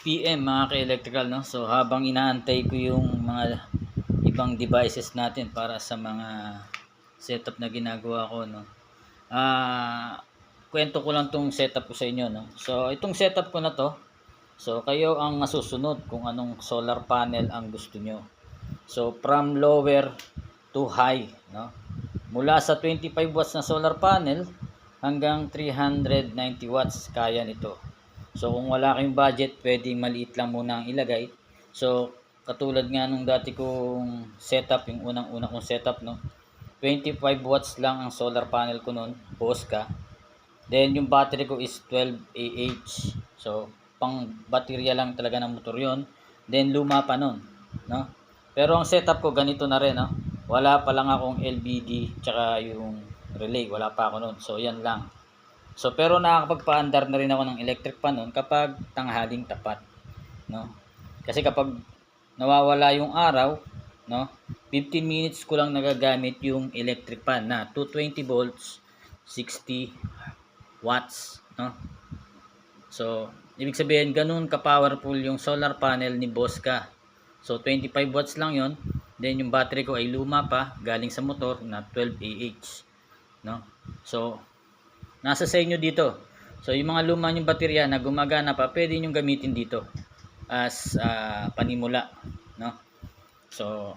PM mga ka-electrical no. So habang inaantay ko yung mga ibang devices natin para sa mga setup na ginagawa ko no. Ah, kwento ko lang tong setup ko sa inyo no. So itong setup ko na to. So kayo ang masusunod kung anong solar panel ang gusto nyo. So from lower to high no. Mula sa 25 watts na solar panel hanggang 390 watts kaya nito. So kung wala kayong budget, pwedeng maliit lang muna ang ilagay. So katulad nga nung dati kong setup, yung unang-una kong setup no. 25 watts lang ang solar panel ko noon, Bosca. Then yung battery ko is 12 AH. So pang baterya lang talaga ng motor 'yon. Then luma pa noon, no? Pero ang setup ko ganito na rin, no. Wala pa lang akong LBD tsaka yung relay, wala pa ako noon. So yan lang. So pero nakakapagpaandar na rin ako ng electric pan noon kapag tanghaling tapat, no? Kasi kapag nawawala yung araw, no? 15 minutes ko lang nagagamit yung electric pan na 220 volts, 60 watts, no? So, ibig sabihin ganun ka-powerful yung solar panel ni Bosca. So, 25 watts lang yon. Then yung battery ko ay luma pa, galing sa motor na 12 AH, no? So, nasa sa inyo dito. So, yung mga luma yung baterya na gumagana pa, pwede nyo gamitin dito as ah, panimula, no? So,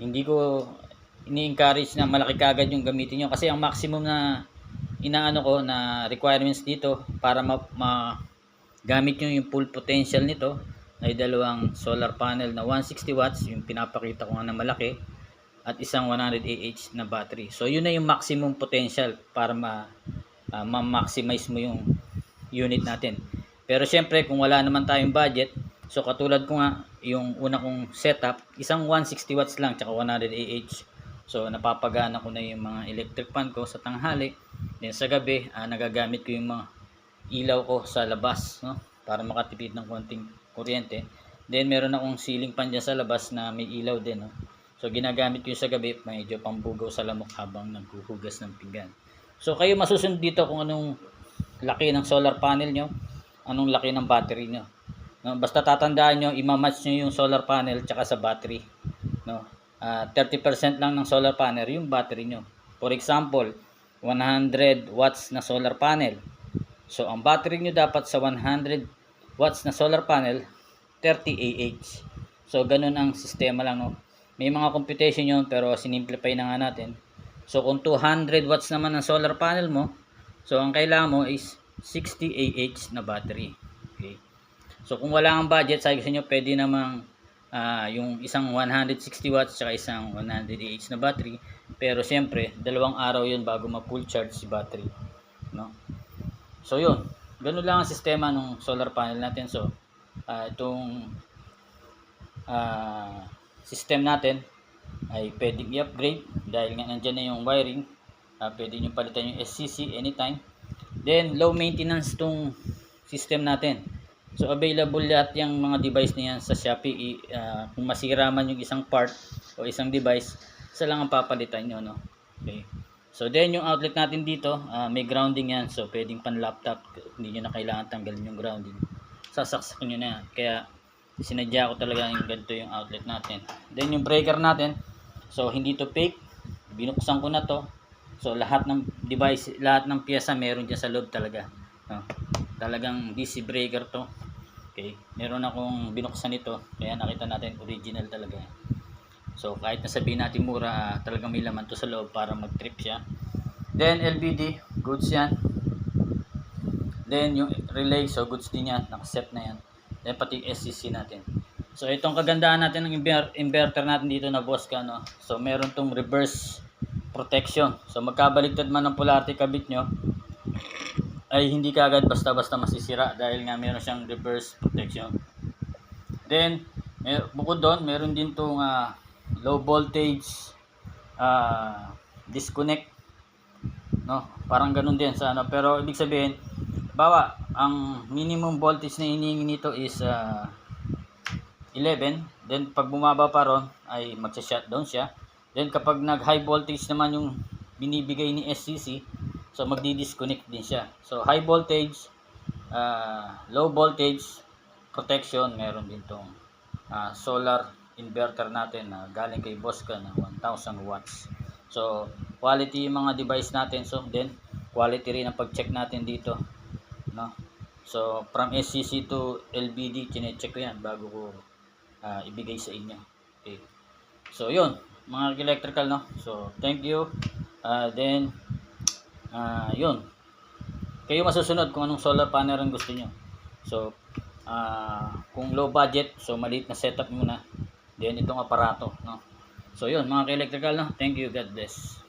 hindi ko ini-encourage na malaki kagad yung gamitin nyo kasi ang maximum na inaano ko na requirements dito para ma, ma gamit nyo yung full potential nito ay dalawang solar panel na 160 watts yung pinapakita ko nga na malaki at isang 100 AH na battery. So yun na yung maximum potential para ma ah, ma-maximize mo yung unit natin. Pero syempre kung wala naman tayong budget, so katulad ko nga yung una kong setup, isang 160 watts lang tsaka 100 AH. So napapagana ko na yung mga electric fan ko sa tanghali. Then sa gabi, ah, nagagamit ko yung mga ilaw ko sa labas, no? Para makatipid ng konting kuryente. Then meron akong ceiling fan dyan sa labas na may ilaw din, no? So ginagamit ko yung sa gabi, medyo pambugaw sa lamok habang naghuhugas ng pinggan. So kayo masusunod dito kung anong laki ng solar panel nyo, anong laki ng battery nyo. No, basta tatandaan nyo, imamatch nyo yung solar panel tsaka sa battery. No? Ah, 30% lang ng solar panel yung battery nyo. For example, 100 watts na solar panel. So, ang battery nyo dapat sa 100 watts na solar panel, 30 AH. So, ganun ang sistema lang. No? May mga computation yun, pero sinimplify na nga natin. So, kung 200 watts naman ang solar panel mo, so, ang kailangan mo is 60 AH na battery. Okay. So, kung wala kang budget, sabi ko sa inyo, pwede namang ah, yung isang 160 watts saka isang 100 AH na battery. Pero, siyempre, dalawang araw yun bago ma-full charge si battery. No? So, yun. Ganun lang ang sistema ng solar panel natin. So, ah, itong ah, system natin ay pwedeng i-upgrade dahil nga nandyan na yung wiring. Ah, pwede nyo palitan yung SCC anytime. Then, low maintenance tong system natin. So, available lahat yung mga device na yan sa Shopee. Ah, kung masira man yung isang part o isang device, isa lang ang papalitan nyo, no? Okay. So, then yung outlet natin dito, ah, may grounding yan. So, pwedeng pan laptop. Hindi nyo na kailangan tanggalin yung grounding. Sasaksak nyo na yan. Kaya, sinadya ko talaga yung ganito yung outlet natin. Then, yung breaker natin. So, hindi to fake. Binuksan ko na to. So, lahat ng device, lahat ng piyesa meron dyan sa loob talaga. No? Talagang DC breaker to. Okay. Meron akong binuksan ito. Kaya nakita natin original talaga. So, kahit nasabihin natin mura, ah, talagang may laman to sa loob para mag-trip siya. Then, LBD, goods yan. Then, yung relay, so goods din yan. Nakaset na yan. Then, pati SCC natin. So, itong kagandahan natin ng inver- inverter natin dito na boss ka, no? So, meron tong reverse protection. So, magkabaligtad man ng polarity kabit nyo, ay hindi kagad basta-basta masisira dahil nga meron siyang reverse protection. Then, mer bukod doon, meron din tong ah, low voltage ah, disconnect. No? Parang ganun din sa ano. Pero ibig sabihin, bawa, ang minimum voltage na hinihingi nito is ah, 11. Then, pag bumaba pa ron, ay magsa-shutdown siya. Then, kapag nag-high voltage naman yung binibigay ni SCC, so magdi-disconnect din siya. So, high voltage, ah, low voltage, protection, meron din tong ah, solar inverter natin na galing kay Bosca na 1000 watts. So, quality yung mga device natin. So, then, quality rin ang pag-check natin dito. No? So, from SCC to LBD, chinecheck ko yan bago ko ah, ibigay sa inyo. Okay. So, yun. Mga electrical, no? So, thank you. Ah, then, ah, yun. Kayo masusunod kung anong solar panel ang gusto nyo. So, ah, kung low budget, so maliit na setup muna. Then, itong aparato, no? So, yun, mga ka-electrical, no? Thank you. God bless.